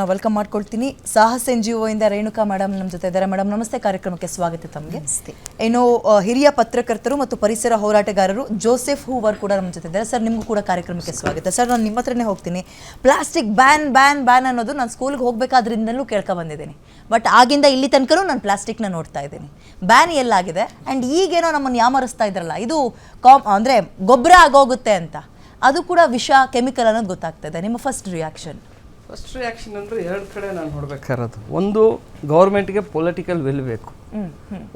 ಅವ್ರನ್ನ ವೆಲ್ಕಮ್ ಮಾಡ್ಕೊಳ್ತೀನಿ. ಸಾಹಸ ಎನ್ ಜಿ ಇಂದ ರೇಣುಕಾ ಮೇಡಮ್ ನಮ್ಮ ಜೊತೆ ಇದ್ದಾರೆ. ಮೇಡಮ್ ನಮಸ್ತೆ. ಕಾರ್ಯಕ್ರಮಕ್ಕೆ ಸ್ವಾಗತ ತಮಗೆ. ಏನೋ ಹಿರಿಯ ಪತ್ರಕರ್ತರು ಮತ್ತು ಪರಿಸರ ಹೋರಾಟಗಾರರು ಜೋಸೆಫ್ ಹೂವರ್ ಕೂಡ ನಮ್ಮ ಜೊತೆ ಇದ್ದಾರೆ. ಸರ್ ನಿಮಗೂ ಕೂಡ ಕಾರ್ಯಕ್ರಮಕ್ಕೆ ಸ್ವಾಗತ. ಸರ್ ನಾನು ನಿಮ್ಮ ಹತ್ರನೇ ಹೋಗ್ತೀನಿ. ಪ್ಲಾಸ್ಟಿಕ್ ಬ್ಯಾನ್ ಬ್ಯಾನ್ ಬ್ಯಾನ್ ಅನ್ನೋದು ನಾನು ಸ್ಕೂಲ್ಗೆ ಹೋಗಬೇಕಾದ್ರಿಂದಲೂ ಕೇಳ್ಕೊ ಬಂದಿದ್ದೀನಿ. ಬಟ್ ಆಗಿಂದ ಇಲ್ಲಿ ತನಕನೂ ನಾನು ಪ್ಲಾಸ್ಟಿಕ್ನ ನೋಡ್ತಾ ಇದ್ದೀನಿ. ಬ್ಯಾನ್ ಎಲ್ಲಾಗಿದೆ ಆ್ಯಂಡ್ ಈಗೇನೋ ನಮ್ಮನ್ನು ಯಾಮರಿಸ್ತಾ ಇದ್ರಲ್ಲ ಇದು ಕಾಮ್ ಅಂದರೆ ಗೊಬ್ಬರ ಆಗೋಗುತ್ತೆ ಅಂತ. ಅದು ಕೂಡ ವಿಷ ಕೆಮಿಕಲ್ ಅನ್ನೋದು ಗೊತ್ತಾಗ್ತದೆ ನಿಮ್ಮ ಫಸ್ಟ್ ರಿಯಾಕ್ಷನ್ ಫಸ್ಟ್ ರಿಯಾಕ್ಷನ್ ಅಂದರೆ ಎರಡು ಕಡೆ ನಾನು ನೋಡ್ಬೇಕಾರದು. ಒಂದು ಗೌರ್ಮೆಂಟ್ಗೆ ಪೊಲಿಟಿಕಲ್ ವಿಲ್ ಬೇಕು.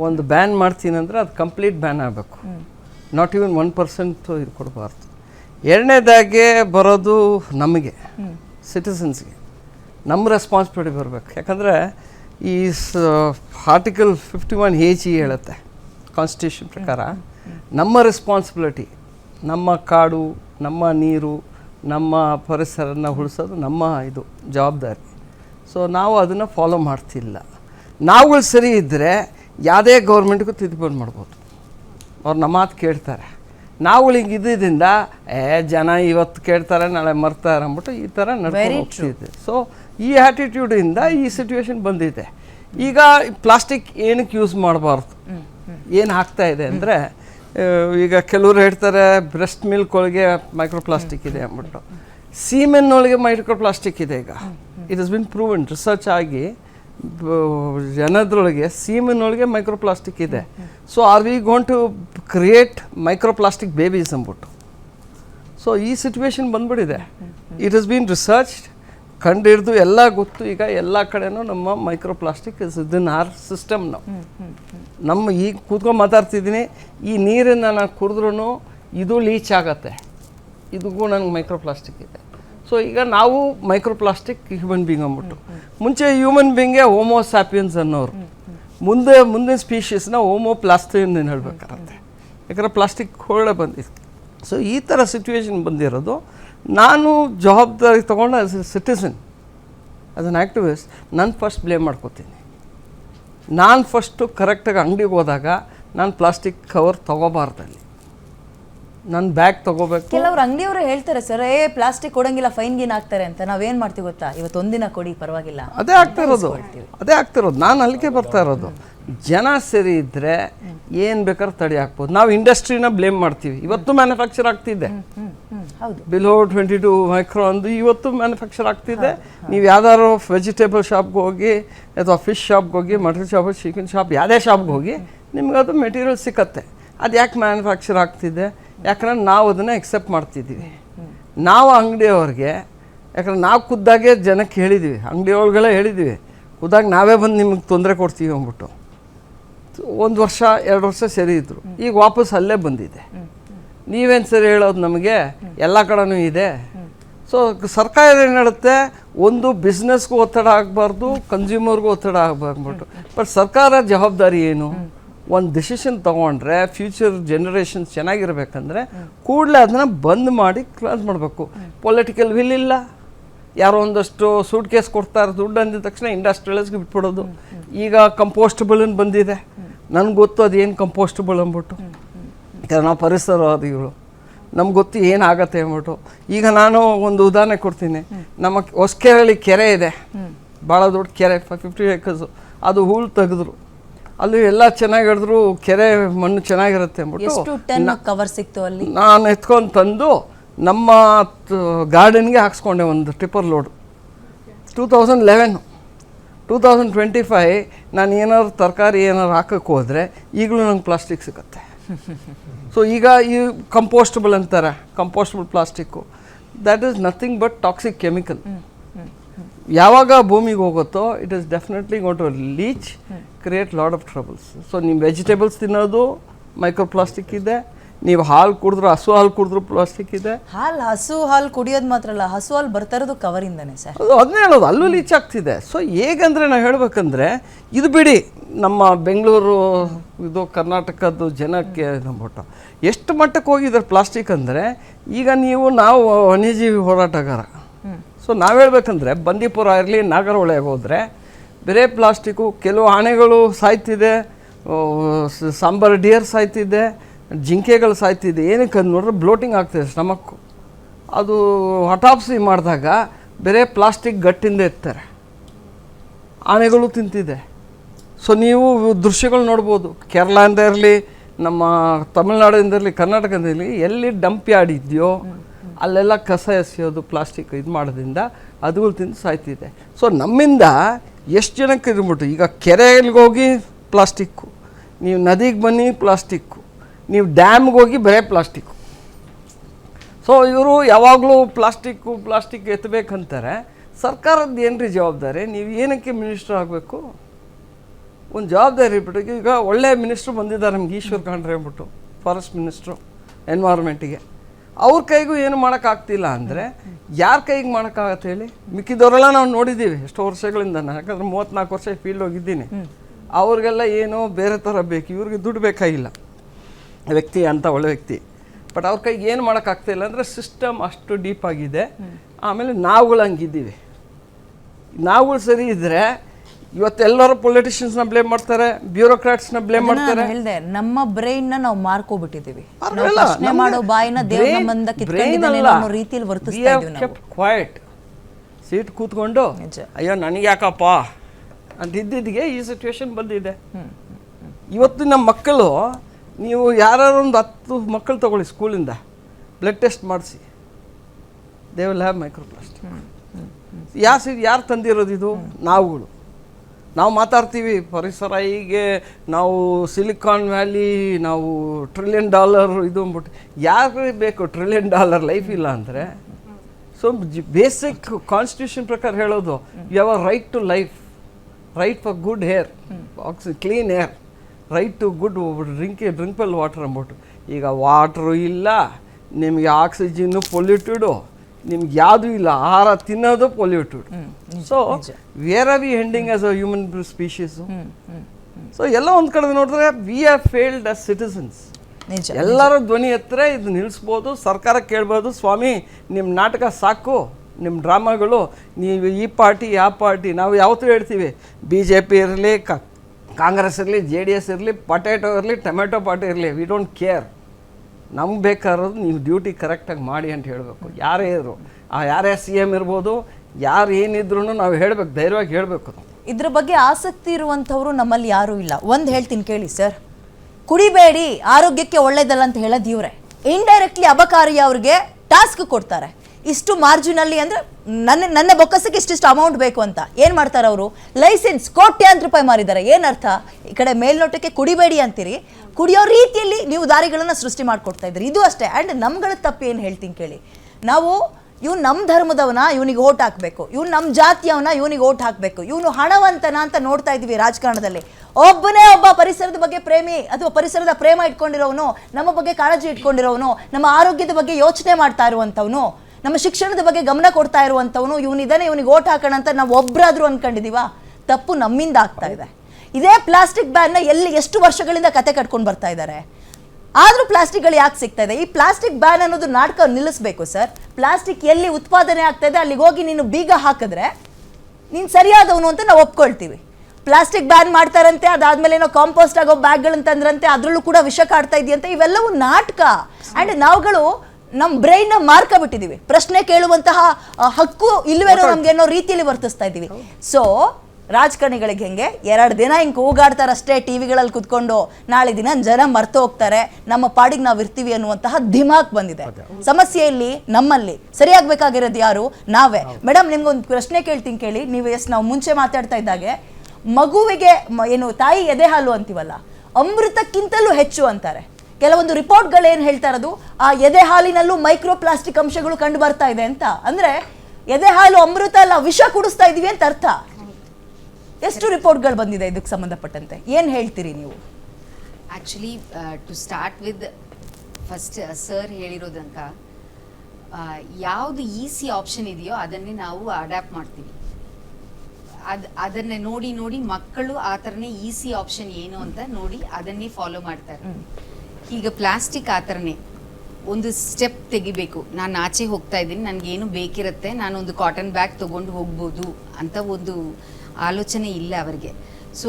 ಒಂದು ಬ್ಯಾನ್ ಮಾಡ್ತೀನಿ ಅಂದ್ರೆ ಅದು ಕಂಪ್ಲೀಟ್ ಬ್ಯಾನ್ ಆಗಬೇಕು. ನಾಟ್ ಈವನ್ ಒನ್ ಪರ್ಸೆಂಟ್ ಇದು ಕೊಡಬಾರ್ದು. ಎರಡನೇದಾಗೆ ಬರೋದು ನಮಗೆ ಸಿಟಿಸನ್ಸ್ಗೆ ನಮ್ಮ ರೆಸ್ಪಾನ್ಸಿಬಿಲಿಟಿ ಬರಬೇಕು. ಯಾಕಂದರೆ ಈ article fifty one A G ಹೇಳುತ್ತೆ ಕಾನ್ಸ್ಟಿಟ್ಯೂಷನ್ ಪ್ರಕಾರ. ನಮ್ಮ ರೆಸ್ಪಾನ್ಸಿಬಿಲಿಟಿ ನಮ್ಮ ಕಾಡು ನಮ್ಮ ನೀರು ನಮ್ಮ ಪರಿಸರನ ಉಳಿಸೋದು ನಮ್ಮ ಇದು ಜವಾಬ್ದಾರಿ. ಸೊ ನಾವು ಅದನ್ನು ಫಾಲೋ ಮಾಡ್ತಿಲ್ಲ. ನಾವುಗಳು ಸರಿ ಇದ್ದರೆ ಯಾವುದೇ ಗೌರ್ಮೆಂಟ್ಗೂ ತಿದ್ದುಪಡಿ ಮಾಡ್ಬೋದು. ಅವ್ರು ನಮ್ಮ ಮಾತು ಕೇಳ್ತಾರೆ. ನಾವುಗಳು ಹಿಂಗೆ ಇದ್ದಿದ್ದರಿಂದ ಏ ಜನ ಇವತ್ತು ಕೇಳ್ತಾರೆ ನಾಳೆ ಮರ್ತಾರೆ ಅಂದ್ಬಿಟ್ಟು ಈ ಥರ ನಡ್ಕೊಂಡು ಸೊ ಈ ಆ್ಯಟಿಟ್ಯೂಡಿಂದ ಈ ಸಿಚುವೇಶನ್ ಬಂದಿದೆ. ಈಗ ಪ್ಲಾಸ್ಟಿಕ್ ಏನಕ್ಕೆ ಯೂಸ್ ಮಾಡಬಾರ್ದು? ಏನು ಆಗ್ತಾ ಇದೆ ಅಂದರೆ ಈಗ ಕೆಲವರು ಹೇಳ್ತಾರೆ ಬ್ರೆಸ್ಟ್ ಮಿಲ್ಕ್ ಒಳಗೆ ಮೈಕ್ರೋ ಪ್ಲಾಸ್ಟಿಕ್ ಇದೆ ಅಂದ್ಬಿಟ್ಟು. ಸೀಮೆನ್ ಒಳಗೆ ಮೈಕ್ರೋ ಪ್ಲಾಸ್ಟಿಕ್ ಇದೆ ಈಗ. It is been proven research ಆಗಿ ಜನದ್ರೊಳಗೆ ಸೀಮೆನೊಳಗೆ ಮೈಕ್ರೋ ಪ್ಲಾಸ್ಟಿಕ್ ಇದೆ. So are we gone to create micro plastic babies ಅಂದ್ಬಿಟ್ಟು? ಸೊ ಈ ಸಿಚುವೇಶನ್ ಬಂದ್ಬಿಟ್ಟಿದೆ. ಇಟ್ ಹಸ್ ಬೀನ್ ಕಂಡಿಡ್ದು ಎಲ್ಲ ಗೊತ್ತು. ಈಗ ಎಲ್ಲ ಕಡೆನೂ ನಮ್ಮ micro plastic is in our system ನಾವು ನಮ್ಮ ಈಗ ಕೂತ್ಕೊಂಡು ಮಾತಾಡ್ತಿದ್ದೀನಿ ಈ ನೀರನ್ನು ನಾನು ಕುಡಿದ್ರೂ ಇದು ಲೀಚ್ ಆಗತ್ತೆ. ಇದಕ್ಕೂ ನನಗೆ ಮೈಕ್ರೋ ಪ್ಲಾಸ್ಟಿಕ್ ಇದೆ. ಸೊ ಈಗ ನಾವು ಮೈಕ್ರೋ ಪ್ಲಾಸ್ಟಿಕ್ ಹ್ಯೂಮನ್ ಬೀಂಗ್ ಅಂದ್ಬಿಟ್ಟು ಮುಂಚೆ ಹ್ಯೂಮನ್ ಬೀಂಗೆ ಹೋಮೋ ಸ್ಯಾಪಿಯನ್ಸ್ ಅನ್ನೋರು. ಮುಂದೆ ಮುಂದಿನ ಸ್ಪೀಷೀಸ್ನ ಹೋಮೋ ಪ್ಲಾಸ್ಟಿನ್ ಹೇಳ್ಬೇಕಾಗತ್ತೆ ಯಾಕಂದ್ರೆ ಪ್ಲಾಸ್ಟಿಕ್ ಹೊರಳೆ ಬಂದಿತ್ತು ಸೊ ಈ ಥರ ಸಿಚುವೇಶನ್ ಬಂದಿರೋದು ನಾನು ಜವಾಬ್ದಾರಿ ತೊಗೊಂಡು as a citizen as an activist ನಾನು ಫಸ್ಟ್ ಬ್ಲೇಮ್ ಮಾಡ್ಕೋತೀನಿ. ನಾನು ಫಸ್ಟು ಕರೆಕ್ಟಾಗಿ ಅಂಗಡಿಗೆ ಹೋದಾಗ ನಾನು ಪ್ಲಾಸ್ಟಿಕ್ ಕವರ್ ತೊಗೋಬಾರ್ದಲ್ಲಿ. ನಾನು ಬ್ಯಾಗ್ ತೊಗೋಬೇಕು. ಕೆಲವರು ಅಂಗಡಿಯವರು ಹೇಳ್ತಾರೆ ಸರ್ ಏ ಪ್ಲಾಸ್ಟಿಕ್ ಕೊಡಂಗಿಲ್ಲ ಫೈನ್ ಗೀನ್ ಹಾಕ್ತಾರೆ ಅಂತ. ನಾವೇನು ಮಾಡ್ತೀವಿ ಗೊತ್ತಾ? ಇವತ್ತು ಒಂದಿನ ಕೊಡಿ ಪರವಾಗಿಲ್ಲ. ಅದೇ ಆಗ್ತಾ ಇರೋದು. ಅದೇ ಆಗ್ತಾ ಇರೋದು. ನಾನು ಅಲ್ಲಿಗೆ ಬರ್ತಾ ಇರೋದು. ಜನ ಸರಿ ಇದ್ದರೆ ಏನು ಬೇಕಾದ್ರೂ ತಡೆ ಹಾಕ್ಬೋದು. ನಾವು ಇಂಡಸ್ಟ್ರಿನ ಬ್ಲೇಮ್ ಮಾಡ್ತೀವಿ. ಇವತ್ತು ಮ್ಯಾನುಫ್ಯಾಕ್ಚರ್ ಆಗ್ತಿದೆ. ಬಿಲೋ ಟ್ವೆಂಟಿ ಟು ಮೈಕ್ರೋ ಅಂದು ಇವತ್ತು ಮ್ಯಾನುಫ್ಯಾಕ್ಚರ್ ಆಗ್ತಿದೆ. ನೀವು ಯಾವ್ದಾದ್ರು ವೆಜಿಟೇಬಲ್ ಶಾಪ್ಗೆ ಹೋಗಿ ಅಥವಾ ಫಿಶ್ ಶಾಪ್ಗೆ ಹೋಗಿ ಮಟನ್ ಶಾಪ್ ಚಿಕನ್ ಶಾಪ್ ಯಾವುದೇ ಶಾಪ್ಗೆ ಹೋಗಿ ನಿಮ್ಗೆ ಅದು ಮೆಟೀರಿಯಲ್ ಸಿಕ್ಕತ್ತೆ. ಅದು ಯಾಕೆ ಮ್ಯಾನುಫ್ಯಾಕ್ಚರ್ ಆಗ್ತಿದೆ? ಯಾಕಂದ್ರೆ ನಾವು ಅದನ್ನು ಎಕ್ಸೆಪ್ಟ್ ಮಾಡ್ತಿದ್ದೀವಿ. ನಾವು ಅಂಗಡಿಯವ್ರಿಗೆ ಯಾಕಂದ್ರೆ ನಾವು ಖುದ್ದಾಗೆ ಜನಕ್ಕೆ ಹೇಳಿದ್ದೀವಿ. ಅಂಗಡಿಯವ್ರಿಗೆಲ್ಲ ಹೇಳಿದ್ದೀವಿ. ಖುದ್ದಾಗಿ ನಾವೇ ಬಂದು ನಿಮಗೆ ತೊಂದರೆ ಕೊಡ್ತೀವಿ ಅಂದ್ಬಿಟ್ಟು. ಒಂದು ವರ್ಷ ಎರಡು ವರ್ಷ ಸರಿ ಇದ್ರು. ಈಗ ವಾಪಸ್ ಅಲ್ಲೇ ಬಂದಿದೆ. ನೀವೇನು ಸರಿ ಹೇಳೋದು ನಮಗೆ? ಎಲ್ಲ ಕಡೆನೂ ಇದೆ. ಸೊ ಸರ್ಕಾರ ಏನು ಹೇಳುತ್ತೆ ಒಂದು ಬಿಸ್ನೆಸ್ಗೂ ಒತ್ತಡ ಆಗಬಾರ್ದು ಕನ್ಸ್ಯೂಮರ್ಗೂ ಒತ್ತಡ ಆಗಬಾರ್ದು ಬಟ್ ಸರ್ಕಾರ ಜವಾಬ್ದಾರಿ ಏನು? ಒಂದು ಡಿಸಿಷನ್ ತೊಗೊಂಡ್ರೆ ಫ್ಯೂಚರ್ ಜನರೇಷನ್ಸ್ ಚೆನ್ನಾಗಿರ್ಬೇಕಂದ್ರೆ, ಕೂಡಲೇ ಅದನ್ನು ಬಂದ್ ಮಾಡಿ ಕ್ಲಾಸ್ ಮಾಡಬೇಕು. ಪೊಲಿಟಿಕಲ್ ವಿಲ್ ಇಲ್ಲ. ಯಾರೋ ಒಂದಷ್ಟು ಸೂಟ್ ಕೇಸ್ ಕೊಡ್ತಾರೆ ದುಡ್ಡು ಅಂದಿದ ತಕ್ಷಣ ಇಂಡಸ್ಟ್ರಿಯಲ್ಸ್ಗೆ ಬಿಟ್ಬಿಡೋದು. ಈಗ ಕಂಪೋಸ್ಟಬಲ್ ಅಂತ ಬಂದಿದೆ. ನನಗೆ ಗೊತ್ತು ಅದೇನು ಕಂಪೋಸ್ಟಬಲ್ ಅಂದ್ಬಿಟ್ಟು. ಯಾಕಂದ್ರೆ ನಾವು ಪರಿಸರವಾದಿಗಳು. ನಮ್ಗೆ ಗೊತ್ತು ಏನಾಗತ್ತೆ ಅಂದ್ಬಿಟ್ಟು. ಈಗ ನಾನು ಒಂದು ಉದಾಹರಣೆ ಕೊಡ್ತೀನಿ. ನಮ್ಮ ಹೊಸಕೆರಳಿ ಕೆರೆ ಇದೆ. ಭಾಳ ದೊಡ್ಡ ಕೆರೆ ಫಿಫ್ಟಿ ಏಕರ್ಸು ಅದು ಹೂಳು ತೆಗೆದ್ರು. ಅಲ್ಲಿ ಎಲ್ಲ ಚೆನ್ನಾಗಿ ಹಿಡಿದ್ರು ಕೆರೆ ಮಣ್ಣು ಚೆನ್ನಾಗಿರುತ್ತೆ ಅಂದ್ಬಿಟ್ಟು ಕವರ್ ಸಿಕ್ತು ಅಲ್ಲಿ? ನಾನು ಎತ್ಕೊಂಡು ತಂದು ನಮ್ಮ ಗಾರ್ಡನ್ಗೆ ಹಾಕ್ಸ್ಕೊಂಡೆ ಒಂದು tipper load. Two thousand eleven two thousand twenty five ನಾನು ಏನಾದ್ರು ತರಕಾರಿ ಏನಾದ್ರು ಹಾಕಕ್ಕೆ ಹೋದರೆ ಈಗಲೂ ನಂಗೆ ಪ್ಲಾಸ್ಟಿಕ್ ಸಿಗುತ್ತೆ. ಸೊ ಈಗ ಈ ಕಂಪೋಸ್ಟಬಲ್ ಅಂತಾರೆ compostable plastic that is nothing but toxic chemical ಯಾವಾಗ ಭೂಮಿಗೆ ಹೋಗುತ್ತೋ it is definitely got to leach create lot of troubles so ನಿಮ್ಮ ವೆಜಿಟೇಬಲ್ಸ್ ತಿನ್ನೋದು ಮೈಕ್ರೋ ಪ್ಲಾಸ್ಟಿಕ್ ಇದೆ ನೀವು ಹಾಲು ಕುಡಿದ್ರು ಹಸು ಹಾಲು ಕುಡಿದ್ರು ಪ್ಲಾಸ್ಟಿಕ್ ಇದೆ? ಹಾಲು ಹಸು ಹಾಲು ಕುಡಿಯೋದು ಮಾತ್ರ ಅಲ್ಲ ಹಸು ಹಾಲು ಬರ್ತಾ ಇರೋದು ಕವರಿಂದನೇ ಸರ್. ಅದು ಅದನ್ನೇ ಹೇಳೋದು ಅಲ್ಲೂ ಲೀಚ್ ಆಗ್ತಿದೆ. ಸೊ ಹೇಗಂದ್ರೆ ನಾವು ಹೇಳ್ಬೇಕಂದ್ರೆ ಇದು ಬಿಡಿ ನಮ್ಮ ಬೆಂಗಳೂರು ಇದು ಕರ್ನಾಟಕದ್ದು ಜನಕ್ಕೆ ಅಂದ್ಬಿಟ್ಟು ಎಷ್ಟು ಮಟ್ಟಕ್ಕೆ ಹೋಗಿದ್ದಾರೆ ಪ್ಲಾಸ್ಟಿಕ್ ಅಂದರೆ ಈಗ ನೀವು ನಾವು ವನ್ಯಜೀವಿ ಹೋರಾಟಗಾರ. ಸೊ ನಾವು ಹೇಳ್ಬೇಕಂದ್ರೆ ಬಂದೀಪುರ ಇರಲಿ ನಾಗರಹೊಳೆಗೆ ಹೋದರೆ ಬೇರೆ ಪ್ಲಾಸ್ಟಿಕ್ಕು ಕೆಲವು ಆನೆಗಳು ಸಾಯ್ತಿದೆ ಸಾಂಬಾರ್ ಡಿಯರ್ ಸಾಯ್ತಿದೆ ಜಿಂಕೆಗಳು ಸಾಯ್ತಿದೆ ಏನಕ್ಕೆ ಅದು ನೋಡಿದ್ರೆ ಬ್ಲೋಟಿಂಗ್ ಆಗ್ತಿದೆ ಸ್ಟಮಕ್ಕು ಅದು ಹಟಾಪ್ಸಿ ಮಾಡಿದಾಗ ಬೇರೆ ಪ್ಲಾಸ್ಟಿಕ್ ಗಟ್ಟಿಂದ ಎತ್ತಾರೆ. ಆನೆಗಳು ತಿಂತಿದೆ. ಸೊ ನೀವು ದೃಶ್ಯಗಳು ನೋಡ್ಬೋದು. ಕೇರಳದಿಂದ ಇರಲಿ, ನಮ್ಮ ತಮಿಳ್ನಾಡಿಂದ ಇರಲಿ, ಕರ್ನಾಟಕದಿಂದ ಇರಲಿ, ಎಲ್ಲಿ ಡಂಪ್ ಯಾರ್ಡ್ ಅಲ್ಲೆಲ್ಲ ಕಸ ಎಸೆಯೋದು ಪ್ಲಾಸ್ಟಿಕ್ ಇದು ಮಾಡೋದ್ರಿಂದ ಅದುಗಳು ತಿಂದು ಸಾಯ್ತಿದೆ ಸೊ ನಮ್ಮಿಂದ ಎಷ್ಟು ಜನಕ್ಕೆ ಇದ್ಬಿಟ್ಟು ಈಗ ಕೆರೆಯಲ್ಲಿಗೋಗಿ ಹೋಗಿ ಪ್ಲಾಸ್ಟಿಕ್ಕು ನೀವು ನದಿಗೆ ಬನ್ನಿ ಪ್ಲಾಸ್ಟಿಕ್ಕು ನೀವು ಡ್ಯಾಮ್ಗೆ ಹೋಗಿ ಬರೀ ಪ್ಲಾಸ್ಟಿಕ್ಕು ಸೊ ಇವರು ಯಾವಾಗಲೂ ಪ್ಲಾಸ್ಟಿಕ್ಕು ಪ್ಲಾಸ್ಟಿಕ್ ಎತ್ತಬೇಕಂತಾರೆ ಸರ್ಕಾರದ ಏನ್ರಿ ಜವಾಬ್ದಾರಿ? ನೀವು ಏನಕ್ಕೆ ಮಿನಿಸ್ಟರ್ ಆಗಬೇಕು? ಒಂದು ಜವಾಬ್ದಾರಿ ಬಿಟ್ಟು ಈಗ ಒಳ್ಳೆ ಮಿನಿಸ್ಟ್ರು ಬಂದಿದ್ದಾರೆ ನಮ್ಗೆ ಈಶ್ವರ್ ಖಂಡ್ರೆ ಅಂದ್ಬಿಟ್ಟು ಫಾರೆಸ್ಟ್ ಮಿನಿಸ್ಟ್ರು ಎನ್ವೈರ್ಮೆಂಟಿಗೆ ಅವ್ರ ಕೈಗೂ ಏನು ಮಾಡೋಕ್ಕಾಗ್ತಿಲ್ಲ ಅಂದರೆ ಯಾರ ಕೈಗೆ ಮಾಡೋಕ್ಕಾಗತ್ತೆ ಹೇಳಿ? ಮಿಕ್ಕಿದವರೆಲ್ಲ ನಾವು ನೋಡಿದ್ದೀವಿ ಎಷ್ಟೋ ವರ್ಷಗಳಿಂದ. ನಾನು ಯಾಕಂದ್ರೆ ಮೂವತ್ತ್ನಾಲ್ಕು ವರ್ಷ ಫೀಲ್ಡ್ ಹೋಗಿದ್ದೀನಿ. ಅವ್ರಿಗೆಲ್ಲ ಏನೋ ಬೇರೆ ಥರ ಬೇಕು ಇವ್ರಿಗೆ ದುಡ್ಡು ಬೇಕಾಗಿಲ್ಲ. ವ್ಯಕ್ತಿ ಅಂತ ಒಳ್ಳೆ ವ್ಯಕ್ತಿ. ಬಟ್ ಅವ್ರ ಕೈಗೆ ಏನು ಮಾಡೋಕ್ಕಾಗ್ತಿಲ್ಲ ಅಂದರೆ ಸಿಸ್ಟಮ್ ಅಷ್ಟು ಡೀಪ್ ಆಗಿದೆ. ಆಮೇಲೆ ನಾವುಗಳು ಹಂಗಿದ್ದೀವಿ ನಾವುಗಳು ಸರಿ ಇದ್ದರೆ ಇವತ್ತೆಲ್ಲರೂ ಪೊಲಿಟಿಷಿಯನ್ಸ್ನ ಬ್ಲೇಮ್ ಮಾಡ್ತಾರೆ ಬ್ಯೂರೋಕ್ರಾಟ್ಸ್ನ ಬ್ಲೇಮ್ ಮಾಡ್ತಾರೆ. ಹೇಳ್ದೆ ನಮ್ಮ ಬ್ರೈನ್ನ ನಾವು ಮಾರ್ಕೋಬಿಟ್ಟಿದ್ದೀವಿ. ಪ್ರಶ್ನೆ ಮಾಡೋ ಬಾಯಿನ ದೇವ್ರ ಕಿತ್ಕೊಂಡಿದ್ದಾನೆ ಅನ್ನೋ ರೀತಿಯಲ್ಲಿ ವರ್ತಿಸ್ತಾ ಇದೀವಿ ನಾವು. quiet. ಸೀಟ್ ಕೂತ್ಕೊಂಡು ಅಯ್ಯೋ ನನಗೆ ಯಾಕಪ್ಪ ಅಂತ ಇದ್ದಿದ್ದಿಗೆ ಈ ಸಿಚುವೇಶನ್ ಬಂದಿದೆ. ಇವತ್ತು ನಮ್ಮ ಮಕ್ಕಳು ನೀವು ಯಾರು ಒಂದು ಹತ್ತು ಮಕ್ಕಳು ತಗೊಳ್ಳಿ ಸ್ಕೂಲಿಂದ. ಬ್ಲಡ್ ಟೆಸ್ಟ್ ಮಾಡಿಸಿ. ದೇ ವಿಲ್ ಹ್ಯಾವ್ ಮೈಕ್ರೋಪ್ಲಾಸ್ಟಿಕ್ ಯಾರು ಸಿ ಯಾರು ತಂದಿರೋದು ಇದು? ನಾವುಗಳು. ನಾವು ಮಾತಾಡ್ತೀವಿ ಪರಿಸರ ಹೀಗೆ ನಾವು ಸಿಲಿಕಾನ್ ವ್ಯಾಲಿ ನಾವು ಟ್ರಿಲಿಯನ್ ಡಾಲರ್ ಇದು ಅಂದ್ಬಿಟ್ಟು. ಯಾರಿಗೆ ಬೇಕು ಟ್ರಿಲಿಯನ್ ಡಾಲರ್ ಲೈಫ್ ಇಲ್ಲ ಅಂದರೆ ಸೊ ಬೇಸಿಕ್ ಕಾನ್ಸ್ಟಿಟ್ಯೂಷನ್ ಪ್ರಕಾರ ಹೇಳೋದು you have a right to life right for good hair clean air right to good drink drinkable water ಅಂದ್ಬಿಟ್ಟು ಈಗ ವಾಟ್ರು ಇಲ್ಲ ನಿಮಗೆ ಆಕ್ಸಿಜನ್ನು ಪೊಲ್ಯೂಟೆಡು ನಿಮ್ಗೆ ಯಾವುದೂ ಇಲ್ಲ ಆಹಾರ ತಿನ್ನೋದು polluted so where are we heading as a human species so ಎಲ್ಲ ಒಂದು ಕಡೆ ನೋಡಿದ್ರೆ we are failed as citizens ಎಲ್ಲರೂ ಧ್ವನಿ ಹತ್ರ ಇದು ನಿಲ್ಲಿಸ್ಬೋದು ಸರ್ಕಾರ ಕೇಳ್ಬೋದು ಸ್ವಾಮಿ ನಿಮ್ಮ ನಾಟಕ ಸಾಕು ನಿಮ್ಮ ಡ್ರಾಮಾಗಳು ನೀವು ಈ ಪಾರ್ಟಿ ಆ ಪಾರ್ಟಿ ನಾವು ಯಾವತ್ತೂ ಹೇಳ್ತೀವಿ ಬಿ ಜೆ ಪಿ ಇರಲಿ ಕಾಂಗ್ರೆಸ್ ಇರಲಿ, ಜೆ ಡಿ ಎಸ್ ಇರಲಿ, ಪೊಟ್ಯಾಟೊ ಇರಲಿ ಟೊಮೆಟೊ ಪಾಟೊ ಇರಲಿ ವಿ ಡೋಂಟ್ ಕೇರ್ ನಮ್ಗೆ ಬೇಕಾಗಿರೋದು ನೀವು ಡ್ಯೂಟಿ ಕರೆಕ್ಟಾಗಿ ಮಾಡಿ ಅಂತ ಹೇಳಬೇಕು. ಯಾರೇ ಇದ್ರು. ಆ ಯಾರೇ ಸಿ ಎಂ ಇರ್ಬೋದು, ಯಾರು ಏನಿದ್ರು ನಾವು ಹೇಳಬೇಕು, ಧೈರ್ಯವಾಗಿ ಹೇಳಬೇಕು. ಇದ್ರ ಬಗ್ಗೆ ಆಸಕ್ತಿ ಇರುವಂಥವ್ರು ನಮ್ಮಲ್ಲಿ ಯಾರೂ ಇಲ್ಲ. ಒಂದು ಹೇಳ್ತೀನಿ ಕೇಳಿ ಸರ್ ಕುಡಿಬೇಡಿ, ಆರೋಗ್ಯಕ್ಕೆ ಒಳ್ಳೇದಲ್ಲ ಅಂತ ಹೇಳೋದು ಇವರೇ. ಇಂಡೈರೆಕ್ಟ್ಲಿ ಅಬಕಾರಿ ಅವ್ರಿಗೆ ಟಾಸ್ಕ್ ಕೊಡ್ತಾರೆ. ಇಷ್ಟು ಮಾರ್ಜಿನಲ್ಲಿ ಅಂದರೆ ನನ್ನ ನನ್ನ ಬೊಕ್ಕಸಕ್ಕೆ ಇಷ್ಟಿಷ್ಟು ಅಮೌಂಟ್ ಬೇಕು ಅಂತ. ಏನು ಮಾಡ್ತಾರೆ ಅವರು? ಲೈಸೆನ್ಸ್ ಕೋಟ್ಯಾಂತರ ರೂಪಾಯಿ ಮಾರಿದ್ದಾರೆ. ಏನರ್ಥ ಈ ಕಡೆ ಮೇಲ್ನೋಟಕ್ಕೆ ಕುಡಿಬೇಡಿ ಅಂತೀರಿ. ಕುಡಿಯೋ ರೀತಿಯಲ್ಲಿ ನೀವು ದಾರಿಗಳನ್ನು ಸೃಷ್ಟಿ ಮಾಡಿಕೊಡ್ತಾ ಇದ್ದೀರಿ. ಇದು ಅಷ್ಟೇ. ಆ್ಯಂಡ್ ನಮ್ಗಳ ತಪ್ಪು ಏನು ಹೇಳ್ತೀನಿ ಕೇಳಿ. ನಾವು ಇವ್ನು ನಮ್ಮ ಧರ್ಮದವನ ಇವನಿಗೆ ಓಟ್ ಹಾಕಬೇಕು. ಇವ್ನು ನಮ್ಮ ಜಾತಿಯವನ ಇವನಿಗೆ ಓಟ್ ಹಾಕಬೇಕು. ಇವನು ಹಣವಂತನ ಅಂತ ನೋಡ್ತಾ ಇದ್ದೀವಿ ರಾಜಕಾರಣದಲ್ಲಿ. ಒಬ್ಬನೇ ಒಬ್ಬ ಪರಿಸರದ ಬಗ್ಗೆ ಪ್ರೇಮಿ ಅಥವಾ ಪರಿಸರದ ಪ್ರೇಮ ಇಟ್ಕೊಂಡಿರೋನು, ನಮ್ಮ ಬಗ್ಗೆ ಕಾಳಜಿ ಇಟ್ಕೊಂಡಿರೋನು, ನಮ್ಮ ಆರೋಗ್ಯದ ಬಗ್ಗೆ ಯೋಚನೆ ಮಾಡ್ತಾ ಇರುವಂಥವನು ನಮ್ಮ ಶಿಕ್ಷಣದ ಬಗ್ಗೆ ಗಮನ ಕೊಡ್ತಾ ಇರುವಂಥವನು ಇವನಿದ್ದಾನೆ ಇವನಿಗೆ ಓಟ್ ಹಾಕೋಣ ಅಂತ ನಾವು ಒಬ್ಬರಾದರೂ ಅನ್ಕೊಂಡಿದೀವ. ತಪ್ಪು ನಮ್ಮಿಂದ ಆಗ್ತಾ ಇದೆ. ಇದೇ ಪ್ಲಾಸ್ಟಿಕ್ ಬ್ಯಾನ್ನ ಎಲ್ಲಿ ಎಷ್ಟು ವರ್ಷಗಳಿಂದ ಕತೆ ಕಟ್ಕೊಂಡು ಬರ್ತಾ ಇದ್ದಾರೆ ಆದರೂ ಪ್ಲಾಸ್ಟಿಕ್ಗಳು ಯಾಕೆ ಸಿಗ್ತಾ ಇದೆ? ಈ ಪ್ಲಾಸ್ಟಿಕ್ ಬ್ಯಾನ್ ಅನ್ನೋದು ನಾಟಕ ನಿಲ್ಲಿಸಬೇಕು ಸರ್. ಪ್ಲಾಸ್ಟಿಕ್ ಎಲ್ಲಿ ಉತ್ಪಾದನೆ ಆಗ್ತಾ ಇದೆ, ಅಲ್ಲಿಗೆ ಹೋಗಿ ನೀನು ಬೀಗ ಹಾಕಿದ್ರೆ ನೀನು ಸರಿಯಾದವನು ಅಂತ ನಾವು ಒಪ್ಕೊಳ್ತೀವಿ. ಪ್ಲಾಸ್ಟಿಕ್ ಬ್ಯಾನ್ ಮಾಡ್ತಾರಂತೆ, ಅದಾದ್ಮೇಲೆ ಏನೋ ಕಾಂಪೋಸ್ಟ್ ಆಗೋ ಬ್ಯಾಗ್ಗಳು ತಂದ್ರಂತೆ, ಅದರಲ್ಲೂ ಕೂಡ ವಿಷ ಕಾಡ್ತಾ ಇದೆಯಂತೆ, ಇವೆಲ್ಲವೂ ನಾಟಕ. ಆ್ಯಂಡ್ ನಾವುಗಳು ನಮ್ಮ ಬ್ರೈನ್ ಮಾರ್ಕ ಬಿಟ್ಟಿದೀವಿ. ಪ್ರಶ್ನೆ ಕೇಳುವಂತಹ ಹಕ್ಕು ಇಲ್ವೇನೋ ನಮ್ಗೆ ಅನ್ನೋ ರೀತಿಯಲ್ಲಿ ವರ್ತಿಸ್ತಾ ಇದೀವಿ ಸೊ ರಾಜಕಾರಣಿಗಳಿಗೆ ಹೆಂಗೆ? ಎರಡು ದಿನ ಹಿಂಗೆ ಕೂಗಾಡ್ತಾರಷ್ಟೇ ಟಿವಿಗಳಲ್ಲಿ ಕುತ್ಕೊಂಡು ನಾಳೆ ದಿನ ಜನ ಮರ್ತು ಹೋಗ್ತಾರೆ ನಮ್ಮ ಪಾಡಿಗೆ ನಾವು ಇರ್ತೀವಿ ಅನ್ನುವಂತಹ ಧಿಮಾಕ್ ಬಂದಿದೆ. ಸಮಸ್ಯೆ ಇಲ್ಲಿ ನಮ್ಮಲ್ಲಿ. ಸರಿಯಾಗಬೇಕಾಗಿರೋದು ಯಾರು? ನಾವೇ. ಮೇಡಮ್ ನಿಮ್ಗೊಂದು ಪ್ರಶ್ನೆ ಕೇಳ್ತೀನಿ ಕೇಳಿ. ನೀವು ಎಷ್ಟು ನಾವು ಮುಂಚೆ ಮಾತಾಡ್ತಾ ಇದ್ದಾಗೆ ಮಗುವಿಗೆ ಏನು ತಾಯಿ ಎದೆ ಹಾಲು ಅಂತೀವಲ್ಲ ಅಮೃತಕ್ಕಿಂತಲೂ ಹೆಚ್ಚು ಅಂತಾರೆ. ಕೆಲವೊಂದು ರಿಪೋರ್ಟ್ಗಳು ಏನು ಹೇಳ್ತಾ ಇರೋದು? ಆ ಎದೆ ಹಾಲಿನಲ್ಲೂ ಮೈಕ್ರೋ ಪ್ಲಾಸ್ಟಿಕ್ ಅಂಶಗಳು ಕಂಡು ಬರ್ತಾ ಇದೆ ಅಂತ. ಅಂದ್ರೆ ಎದೆ ಹಾಲು ಅಮೃತ ಅಲ್ಲ ವಿಷ ಕುಡಿಸ್ತಾ ಇದೀವಿ ಅಂತ ಅರ್ಥ. ಎಷ್ಟು ರಿಪೋರ್ಟ್ಗಳು ಬಂದಿದೆ ಇದಕ್ಕೆ ಸಂಬಂಧಪಟ್ಟಂತೆ? ಏನ್ ಹೇಳ್ತೀರಿ ನೀವು? Actually to start with first sir ಹೇಳಿರೋದಂತ ಯಾವುದು ಈಸಿ ಆಪ್ಷನ್ ಇದೆಯೋ ಅದನ್ನೇ ನಾವು ಅಡಾಪ್ಟ್ ಮಾಡ್ತೀವಿ. ಅದು ಅದನ್ನೇ ನೋಡಿ ನೋಡಿ ಮಕ್ಕಳು ಆ ಥರನೇ ಈಸಿ ಆಪ್ಷನ್ ಏನು ಅಂತ ನೋಡಿ ಅದನ್ನೇ ಫಾಲೋ ಮಾಡ್ತಾರೆ. ಈಗ ಪ್ಲಾಸ್ಟಿಕ್ ಆ ಥರನೇ ಒಂದು ಸ್ಟೆಪ್ ತೆಗಿಬೇಕು. ನಾನು ಆಚೆ ಹೋಗ್ತಾ ಇದ್ದೀನಿ, ನನಗೇನು ಬೇಕಿರುತ್ತೆ ನಾನು ಒಂದು ಕಾಟನ್ ಬ್ಯಾಗ್ ತೊಗೊಂಡು ಹೋಗ್ಬೋದು ಅಂತ ಒಂದು ಆಲೋಚನೆ ಇಲ್ಲ ಅವರಿಗೆ. ಸೊ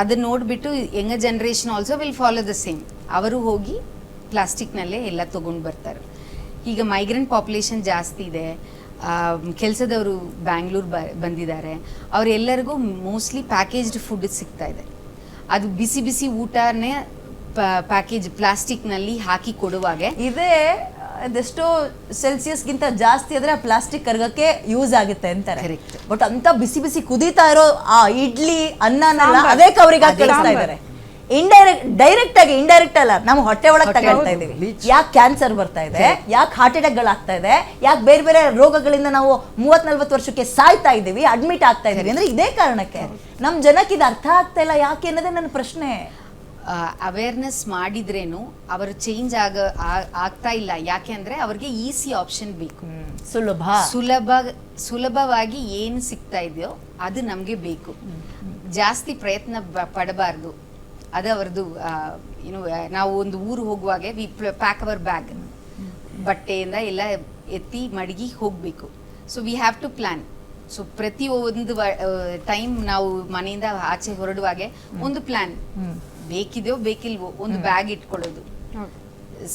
ಅದನ್ನು ನೋಡಿಬಿಟ್ಟು young generation also will follow the same ಅವರು ಹೋಗಿ ಪ್ಲಾಸ್ಟಿಕ್ನಲ್ಲೇ ಎಲ್ಲ ತೊಗೊಂಡು ಬರ್ತಾರೆ. ಈಗ ಮೈಗ್ರೆಂಟ್ ಪಾಪ್ಯುಲೇಷನ್ ಜಾಸ್ತಿ ಇದೆ. ಕೆಲಸದವರು ಬ್ಯಾಂಗ್ಳೂರು ಬ, ಬಂದಿದ್ದಾರೆ. ಅವರೆಲ್ಲರಿಗೂ ಮೋಸ್ಟ್ಲಿ ಪ್ಯಾಕೇಜ್ಡ್ ಫುಡ್ ಸಿಗ್ತಾ ಇದೆ. ಅದು ಬಿಸಿ ಬಿಸಿ ಊಟನೇ ಪ್ಯಾಕೇಜ್ ಪ್ಲಾಸ್ಟಿಕ್ನಲ್ಲಿ ಹಾಕಿ ಕೊಡುವಾಗೆ. ಇದೇ ಅದೆಷ್ಟೋ ಸೆಲ್ಸಿಯಸ್ಗಿಂತ ಜಾಸ್ತಿ ಆದ್ರೆ ಪ್ಲಾಸ್ಟಿಕ್ ಕರ್ಗಕ್ಕೆ ಯೂಸ್ ಆಗುತ್ತೆ ಅಂತಾರೆ. ಬಟ್ ಅಂತ ಬಿಸಿ ಬಿಸಿ ಕುದೀತಾ ಇರೋ ಆ ಇಡ್ಲಿ ಅನ್ನನೆಲ್ಲ ಅದೇ ಕವರಿಗೆ ಹಾಕಿ ಕಳಿಸ್ತಾ ಇದ್ದಾರೆ. ಇಂಡೈರೆಕ್ಟ್ ಡೈರೆಕ್ಟ್ ಆಗಿ ಇಂಡೈರೆಕ್ಟ್ ಅಲ್ಲ ನಮ್ಮ ಹೊಟ್ಟೆ ಒಳಗೆ ತಗೊಳ್ತಾ ಇದ್ದೀವಿ. ಇದೀವಿ ಯಾಕೆ ಕ್ಯಾನ್ಸರ್ ಬರ್ತಾ ಇದೆ? ಯಾಕೆ ಹಾರ್ಟ್ ಅಟ್ಯಾಕ್ ಆಗ್ತಾ ಇದೆ? ಯಾಕೆ ಬೇರೆ ಬೇರೆ ರೋಗಗಳಿಂದ ನಾವು ಮೂವತ್ ನಲ್ವತ್ತು ವರ್ಷಕ್ಕೆ ಸಾಯ್ತಾ ಇದೀವಿ ಅಡ್ಮಿಟ್ ಆಗ್ತಾ ಇದೀವಿ ಅಂದ್ರೆ ಇದೇ ಕಾರಣಕ್ಕೆ. ನಮ್ ಜನಕ್ಕೆ ಇದು ಅರ್ಥ ಆಗ್ತಾ ಇಲ್ಲ ಯಾಕೆ ಅನ್ನೋದೇ ನನ್ನ ಪ್ರಶ್ನೆ. ಅವೇರ್ನೆಸ್ ಮಾಡಿದ್ರೇನು ಅವರು ಚೇಂಜ್ ಆಗ ಆಗ್ತಾ ಇಲ್ಲ. ಯಾಕೆ ಅಂದ್ರೆ ಅವ್ರಿಗೆ ಈಸಿ ಆಪ್ಷನ್ ಬೇಕು. ಸುಲಭ. ಸುಲಭ ಸುಲಭವಾಗಿ ಏನು ಸಿಗ್ತಾ ಇದೆಯೋ ಅದು ನಮಗೆ ಬೇಕು. ಜಾಸ್ತಿ ಪ್ರಯತ್ನ ಪಡಬಾರ್ದು. ಅದು ಅವ್ರದ್ದು ಏನು ನಾವು ಒಂದು ಊರು ಹೋಗುವಾಗ ವಿ ಪ್ಯಾಕ್ ಅವರ್ ಬ್ಯಾಗ್ ಬಟ್ಟೆಯಿಂದ ಎಲ್ಲ ಎತ್ತಿ ಮಡಗಿ ಹೋಗಬೇಕು. So we have to plan so ಪ್ರತಿ ಒಂದು ಟೈಮ್ ನಾವು ಮನೆಯಿಂದ ಆಚೆ ಹೊರಡುವಾಗೆ ಒಂದು ಪ್ಲ್ಯಾನ್ ಬೇಕಿದೆಯೋ ಬೇಕಿಲ್ವೋ ಒಂದು ಬ್ಯಾಗ್ ಇಟ್ಕೊಳ್ಳೋದು.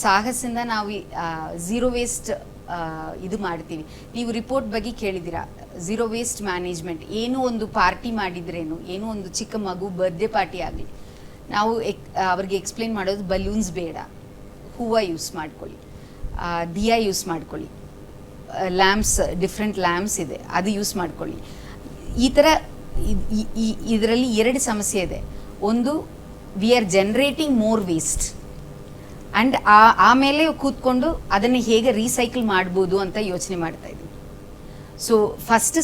ಸಾಹಸದಿಂದ ನಾವು ಝೀರೋ ವೇಸ್ಟ್ ಇದು ಮಾಡ್ತೀವಿ. ನೀವು ರಿಪೋರ್ಟ್ ಬಗ್ಗೆ ಕೇಳಿದಿರಾ ಝೀರೋ ವೇಸ್ಟ್ ಮ್ಯಾನೇಜ್ಮೆಂಟ್ ಏನು ಒಂದು ಪಾರ್ಟಿ ಮಾಡಿದ್ರೇನು ಏನು ಒಂದು ಚಿಕ್ಕ ಮಗು ಬರ್ತ್ಡೇ ಪಾರ್ಟಿ ಆಗಲಿ ನಾವು ಎಕ್ ಅವ್ರಿಗೆ ಎಕ್ಸ್ಪ್ಲೈನ್ ಮಾಡೋದು ಬಲೂನ್ಸ್ ಬೇಡ. ಹೂವು ಯೂಸ್ ಮಾಡ್ಕೊಳ್ಳಿ. ದಿಯಾ ಯೂಸ್ ಮಾಡ್ಕೊಳ್ಳಿ. ಲ್ಯಾಂಪ್ಸ್ ಡಿಫ್ರೆಂಟ್ ಲ್ಯಾಂಪ್ಸ್ ಇದೆ ಅದು ಯೂಸ್ ಮಾಡ್ಕೊಳ್ಳಿ. ಈ ಥರ ಇದರಲ್ಲಿ ಎರಡು ಸಮಸ್ಯೆ ಇದೆ. ಒಂದು we are generating more waste and ಆಮೇಲೆ ಕೂತ್ಕೊಂಡು ಅದನ್ನು ಹೇಗೆ ರೀಸೈಕಲ್ ಮಾಡ್ಬೋದು ಅಂತ ಯೋಚನೆ ಮಾಡ್ತಾ ಇದ್ದೀವಿ ಸೊ ಫಸ್ಟ್